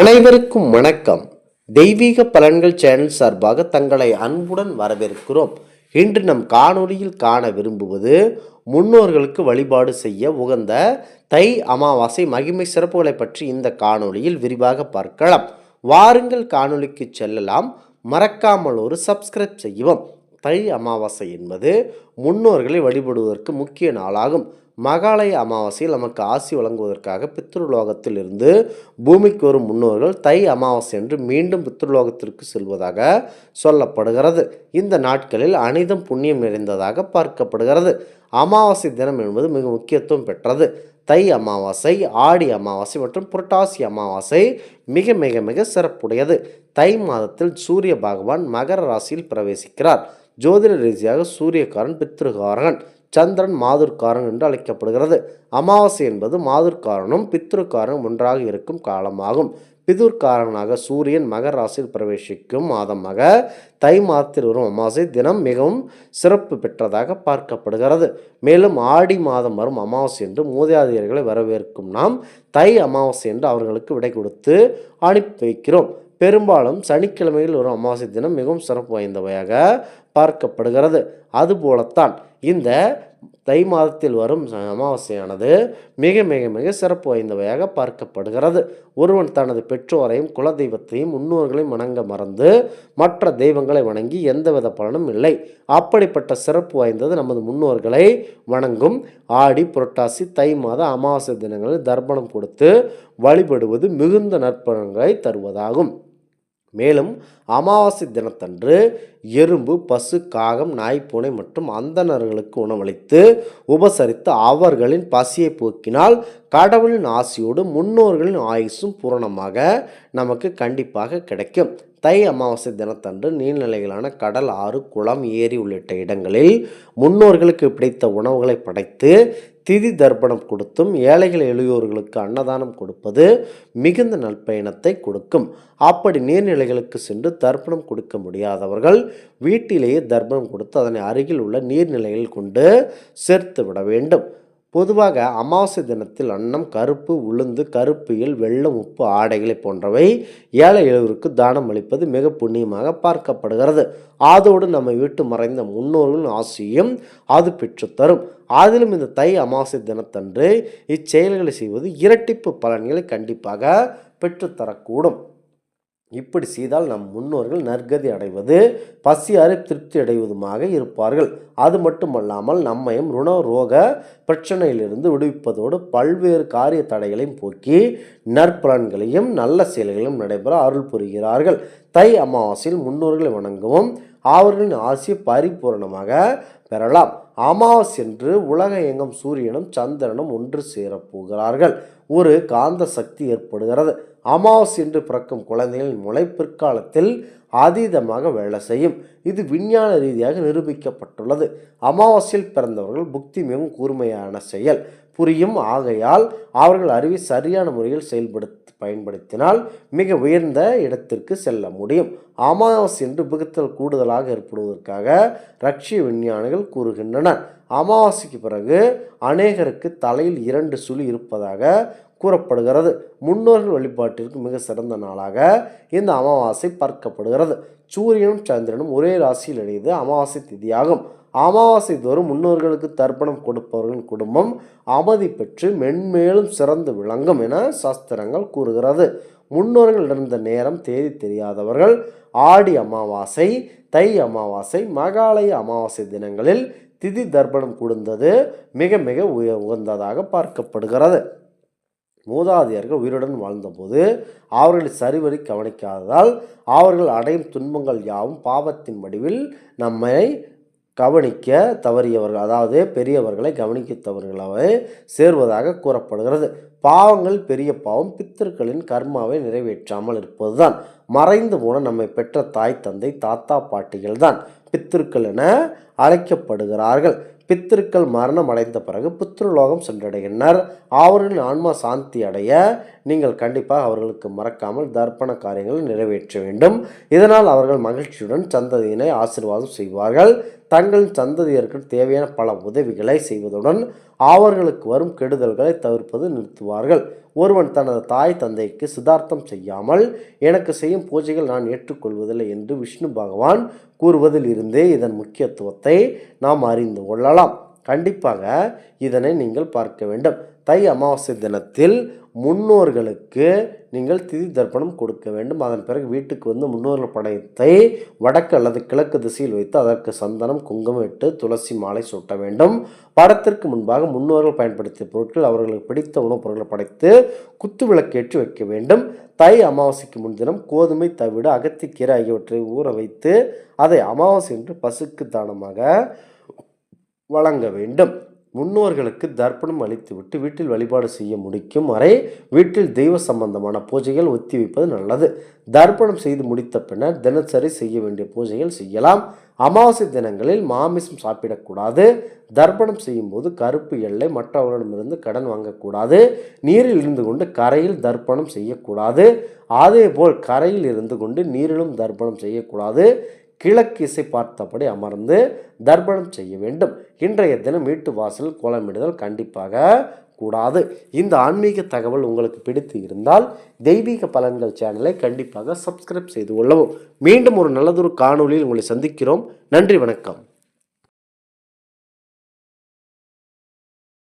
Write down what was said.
அனைவருக்கும் வணக்கம். தெய்வீக பலன்கள் சேனல் சார்பாக தங்களை அன்புடன் வரவேற்கிறோம். இன்று நம் காணொளியில் காண விரும்புவது முன்னோர்களுக்கு வழிபாடு செய்ய உகந்த தை அமாவாசை மகிமை சிறப்புகளை பற்றி இந்த காணொளியில் விரிவாக பார்க்கலாம். வாருங்கள் காணொளிக்கு செல்லலாம். மறக்காமல் ஒரு சப்ஸ்கிரைப் செய்யவும். தை அமாவாசை என்பது முன்னோர்களை வழிபடுவதற்கு முக்கிய நாளாகும். மகாலய அமாவாசையில் நமக்கு ஆசி வழங்குவதற்காக பித்ருலோகத்தில் இருந்து பூமிக்கு வரும் முன்னோர்கள் தை அமாவாசை என்று மீண்டும் பித்ருலோகத்திற்கு செல்வதாக சொல்லப்படுகிறது. இந்த நாட்களில் அனைத்தும் புண்ணியம் நிறைந்ததாக பார்க்கப்படுகிறது. அமாவாசை தினம் என்பது மிக முக்கியத்துவம் பெற்றது. தை அமாவாசை ஆடி அமாவாசை மற்றும் புரட்டாசி அமாவாசை மிக மிக மிக சிறப்புடையது. தை மாதத்தில் சூரிய பகவான் மகர ராசியில் பிரவேசிக்கிறார். ஜோதிட ரீதியாக சூரியக்காரன் பித்ருகாரகன் சந்திரன் மாதுர்காரன் என்று அழைக்கப்படுகிறது. அமாவாசை என்பது மாதுர்காரனும் பித்ருக்காரனும் ஒன்றாக இருக்கும் காலமாகும். பிதுர்காரனாக சூரியன் மகர ராசியில் பிரவேசிக்கும் மாதமாக தை மாதத்தில் வரும் அமாவாசை தினம் மிகவும் சிறப்பு பெற்றதாக பார்க்கப்படுகிறது. மேலும் ஆடி மாதம் வரும் அமாவாசை என்று மூதாதையர்களை வரவேற்கும் நாம் தை அமாவாசை என்று அவர்களுக்கு விடை கொடுத்து அனுப்பி வைக்கிறோம். பெரும்பாலும் சனிக்கிழமையில் வரும் அமாவாசை தினம் மிகவும் சிறப்பு வாய்ந்தவையாக பார்க்கப்படுகிறது. அதுபோலத்தான் இந்த தை மாதத்தில் வரும் அமாவாசையானது மிக மிக மிக சிறப்பு வாய்ந்தவையாக பார்க்கப்படுகிறது. ஒருவன் தனது பெற்றோரையும் குலதெய்வத்தையும் முன்னோர்களையும் வணங்க மறந்து மற்ற தெய்வங்களை வணங்கி எந்தவித பலனும் இல்லை. அப்படிப்பட்ட சிறப்பு வாய்ந்தது நமது முன்னோர்களை வணங்கும் ஆடி புரட்டாசி தை மாத அமாவாசை தினங்களில் தர்ப்பணம் கொடுத்து வழிபடுவது மிகுந்த நற்பலன்களை தருவதாகும். மேலும் அமாவாசை தினத்தன்று எறும்பு பசு காகம் நாய் பூனை மற்றும் அந்தணர்களுக்கு உணவளித்து உபசரித்து அவர்களின் பசியை போக்கினால் கடவுளின் ஆசியோடு முன்னோர்களின் ஆயுசும் பூரணமாக நமக்கு கண்டிப்பாக கிடைக்கும். தை அமாவாசை தினத்தன்று நீர்நிலைகளான கடல் ஆறு குளம் ஏரி உள்ளிட்ட இடங்களில் முன்னோர்களுக்கு பிடித்த உணவுகளை படைத்து திதி தர்ப்பணம் கொடுத்தும் ஏழைகள் எளியோர்களுக்கு அன்னதானம் கொடுப்பது மிகுந்த நற்பயணத்தை கொடுக்கும். அப்படி நீர்நிலைகளுக்கு சென்று தர்ப்பணம் கொடுக்க முடியாதவர்கள் வீட்டிலேயே தர்ப்பணம் கொடுத்து அதனை அருகில் உள்ள நீர்நிலைகள் கொண்டு சேர்த்து விட வேண்டும். பொதுவாக அமாவாசை தினத்தில் அன்னம் கருப்பு உளுந்து கருப்பியல் வெள்ளம் உப்பு ஆடைகளை போன்றவை ஏழை எழுவருக்கு தானம் அளிப்பது மிக புண்ணியமாக பார்க்கப்படுகிறது. அதோடு நம்ம வீட்டு மறைந்த முன்னோர்களின் ஆசையும் அது பெற்றுத்தரும் அதிலும் இந்த தை அமாவாசை தினத்தன்று இச்செயல்களை செய்வது இரட்டிப்பு பலன்களை கண்டிப்பாக பெற்றுத்தரக்கூடும் இப்படி செய்தால் நம் முன்னோர்கள் நற்கதி அடைவது பசியாறு திருப்தி அடைவதுமாக இருப்பார்கள். அது மட்டுமல்லாமல் நம்மையும் ருண ரோக பிரச்சனையிலிருந்து விடுவிப்பதோடு பல்வேறு காரிய தடைகளையும் போக்கி நற்பலன்களையும் நல்ல செயல்களையும் நடைபெற அருள் புரிகிறார்கள். தை அமாவாசையில் முன்னோர்களை வணங்கவும் அவர்களின் ஆசையை பரிபூரணமாக பெறலாம். அமாவாசை என்று உலக எங்கும் சூரியனும் சந்திரனும் ஒன்று சேரப்போகிறார்கள் ஒரு காந்த சக்தி ஏற்படுகிறது. அமாவாசை என்று பிறக்கும் குழந்தைகளின் முளை பிற்காலத்தில் அதீதமாக வேலை செய்யும். இது விஞ்ஞான ரீதியாக நிரூபிக்கப்பட்டுள்ளது. அமாவாசையில் பிறந்தவர்கள் புக்தி மிகவும் கூர்மையான செயல். புரியும். ஆகையால் அவர்கள் அறிவை சரியான முறையில் செயல்படுத்த பயன்படுத்தினால் மிக உயர்ந்த இடத்திற்கு செல்ல முடியும். அமாவாசை என்று புகுத்தல் கூடுதலாக ஏற்படுவதற்காக ரஷ்ய விஞ்ஞானிகள் கூறுகின்றனர். அமாவாசைக்கு பிறகு அநேகருக்கு தலையில் இரண்டு சுழி இருப்பதாக கூறப்படுகிறது. முன்னோர்கள் வழிபாட்டிற்கு மிக சிறந்த நாளாக இந்த அமாவாசை பார்க்கப்படுகிறது. சூரியனும் சந்திரனும் ஒரே ராசியில் இணைந்து அமாவாசை திதியாகும். அமாவாசை தோறும் முன்னோர்களுக்கு தர்ப்பணம் கொடுப்பவர்களின் குடும்பம் அமைதி பெற்று மென்மேலும் சிறந்து விளங்கும் என சாஸ்திரங்கள் கூறுகிறது. முன்னோர்கள் இருந்த நேரம் தேதி தெரியாதவர்கள் ஆடி அமாவாசை தை அமாவாசை மகாலய அமாவாசை தினங்களில் திதி தர்ப்பணம் கொடுந்தது மிக மிக உய உகந்ததாக பார்க்கப்படுகிறது. மூதாதையர்கள் உயிருடன் வாழ்ந்தபோது அவர்களை சரிவரி கவனிக்காததால் அவர்கள் அடையும் துன்பங்கள் யாவும் பாவத்தின் வடிவில் நம்மை கவனிக்க தவறியவர்கள் அதாவது பெரியவர்களை கவனிக்க தவறுகளாக சேர்வதாக கூறப்படுகிறது. பாவங்கள் பெரிய பாவம் பித்தர்களின் கர்மாவை நிறைவேற்றாமல் இருப்பதுதான். மறைந்து போன நம்மை பெற்ற தாய் தந்தை தாத்தா பாட்டிகள் தான் பித்திருக்கள் என அழைக்கப்படுகிறார்கள். பித்திருக்கள் மரணம் அடைந்த பிறகு புத்திரலோகம் சென்றடைகின்றனர். அவர்களின் ஆன்மா சாந்தி அடைய நீங்கள் கண்டிப்பாக அவர்களுக்கு மறக்காமல் தர்ப்பண காரியங்களை நிறைவேற்ற வேண்டும். இதனால் அவர்கள் மகிழ்ச்சியுடன் சந்ததியினை ஆசிர்வாதம் செய்வார்கள். தங்களின் சந்ததியருக்கு தேவையான பல உதவிகளை செய்வதுடன் அவர்களுக்கு வரும் கெடுதல்களை தவிர்ப்பது நிறுத்துவார்கள். ஒருவன் தனது தாய் தந்தைக்கு சிதார்த்தம் செய்யாமல் எனக்கு செய்யும் பூஜைகள் நான் ஏற்றுக்கொள்வதில்லை என்று விஷ்ணு பகவான் கூறுவதில் இருந்தே இதன் முக்கியத்துவத்தை நாம் அறிந்து கொள்ளலாம். கண்டிப்பாக இதனை நீங்கள் பார்க்க வேண்டும். தை அமாவாசை தினத்தில் முன்னோர்களுக்கு நீங்கள் திதி தர்ப்பணம் கொடுக்க வேண்டும். அதன் பிறகு வீட்டுக்கு வந்து முன்னோர்கள் படையத்தை வடக்கு அல்லது கிழக்கு திசையில் வைத்து அதற்கு சந்தனம் குங்குமம் இட்டு துளசி மாலை சூட்ட வேண்டும். படத்திற்கு முன்பாக முன்னோர்கள் பயன்படுத்திய பொருட்கள் அவர்களுக்கு பிடித்த உணவுப் பொருட்களை படைத்து குத்து விளக்கேற்றி வைக்க வேண்டும். தை அமாவாசைக்கு முன்தினம் கோதுமை தவிடு அகத்திக்கீரை ஆகியவற்றை ஊற வைத்து அதை அமாவாசை என்று பசுக்கு தானமாக வழங்க வேண்டும். முன்னோர்களுக்கு தர்ப்பணம் அளித்துவிட்டு வீட்டில் வழிபாடு செய்ய முடிக்கும் வரை வீட்டில் தெய்வ சம்பந்தமான பூஜைகள் ஒத்தி வைப்பது நல்லது. தர்ப்பணம் செய்து முடித்த பின்னர் தினசரி செய்ய வேண்டிய பூஜைகள் செய்யலாம். அமாவாசை தினங்களில் மாமிசம் சாப்பிடக்கூடாது. தர்ப்பணம் செய்யும்போது கருப்பு எல்லை மற்றவர்களிடமிருந்து கடன் வாங்கக்கூடாது. நீரில் இருந்து கொண்டு கரையில் தர்ப்பணம் செய்யக்கூடாது. அதேபோல் கரையில் இருந்து கொண்டு நீரிலும் தர்ப்பணம் செய்யக்கூடாது. கிழக்கு இசை பார்த்தபடி அமர்ந்து தர்ப்பணம் செய்ய வேண்டும். இன்றைய தினம் வீட்டு வாசல் கோலமிடுதல் கண்டிப்பாக கூடாது. இந்த ஆன்மீக தகவல் உங்களுக்கு பிடித்து இருந்தால் தெய்வீக பலன்கள் சேனலை கண்டிப்பாக சப்ஸ்கிரைப் செய்து கொள்ளவும். மீண்டும் ஒரு நல்லதொரு காணொலியில் உங்களை சந்திக்கிறோம். நன்றி வணக்கம்.